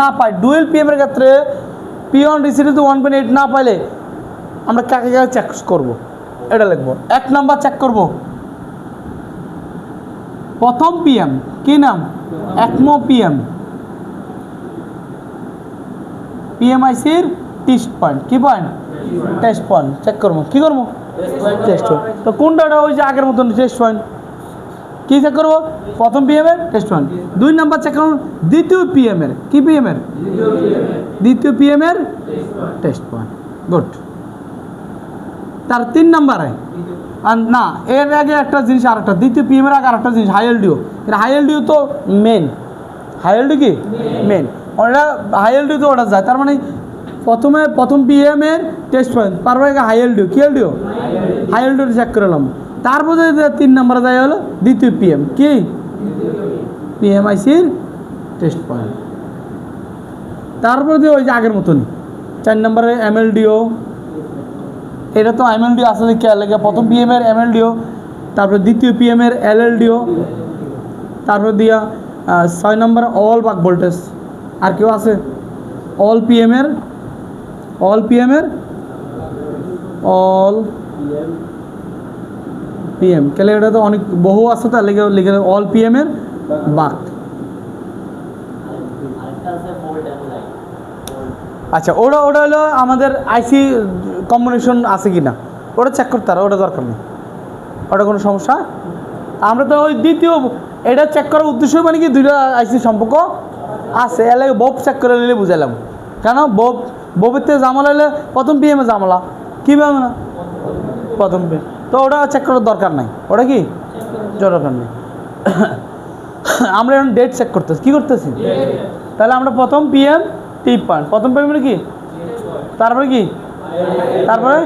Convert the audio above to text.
না পাই dual PM এর ক্ষেত্রে পি ওয়ান রিসিডিতে ওয়ান পয়েন্ট এইট না পাইলে আমরা কাকে কাকে চেক করব? এটা লিখব। এক নাম্বার চেক করব। প্রথম পিএম কি নাম? একমো পিএম পিএমআইসির টেস্ট পয়েন্ট কি পয়েন্ট টেস্ট পয়েন্ট চেক করব। কি করব? টেস্ট পয়েন্ট তো কোনটা ওই যে আগের মতন টেস্ট পয়েন্ট কি চেক করব? প্রথম পিএম এর? টেস্ট ওয়ান দুই নাম্বার চেক করব দ্বিতীয় পিএম এর। কি পিএম এর? দ্বিতীয় পিএম এর? টেস্ট পয়েন্ট গুড তার তিন নাম্বারে না, এর আগে একটা জিনিস আর একটা, দ্বিতীয় পিএম এর আগে আর একটা জিনিস high L D O high L D O তো মেন হাইএল ডি কি? মেন ওটা হাইএল ডিও তো ওটা যায়। তার মানে প্রথমে প্রথম পিএম এর টেস্ট পয়েন্ট তারপরে হাইএল ডিও কি L D O high L D O check করলাম তারপরে তিন নাম্বারে যায় হলো দ্বিতীয় পিএম কি? পিএমআইসির টেস্ট পয়েন্ট তারপরে দিয়ে ওই যে আগের মতনই, চার নম্বরে এমএলডিও এটা তো এমএলডিও আসলে কে লেগে প্রথম পিএম এর এমএলডিও তারপরে দ্বিতীয় পিএম এর এলএলডিও তারপর দিয়া ছয় নম্বর অল বাক ভোল্টেজ আর কেউ আছে? অল পিএম এর অল পিএম এর অল পিএম কেলে এটা তো অনেক বহু আছে তার লেগে লিখে অল পিএম এর বাক আচ্ছা ওটা ওটা হলো আমাদের আইসি কম্বিনেশন আছে কি না ওটা চেক করতে হবে ওটা দরকার নেই। ওটা কোনো সমস্যা? আমরা তো ওই দ্বিতীয় এটা চেক করার উদ্দেশ্য মানে কি দুইটা আইসি সম্পর্ক আছে। এর লাগে বব চেক করে নিলে বুঝালাম কেন? বব ববের থেকে জামালা হলে প্রথম পিএমে জামালা কীভাবে না প্রথম পিএম তো ওটা চেক করার দরকার নাই। ওটা কি? দরকার নেই। আমরা এখন ডেট চেক করতেছি। কী করতেছি? তাহলে আমরা প্রথম পিএম টি পয়েন্ট প্রথম পিএম মানে কি? তারপরে কি? তারপরে?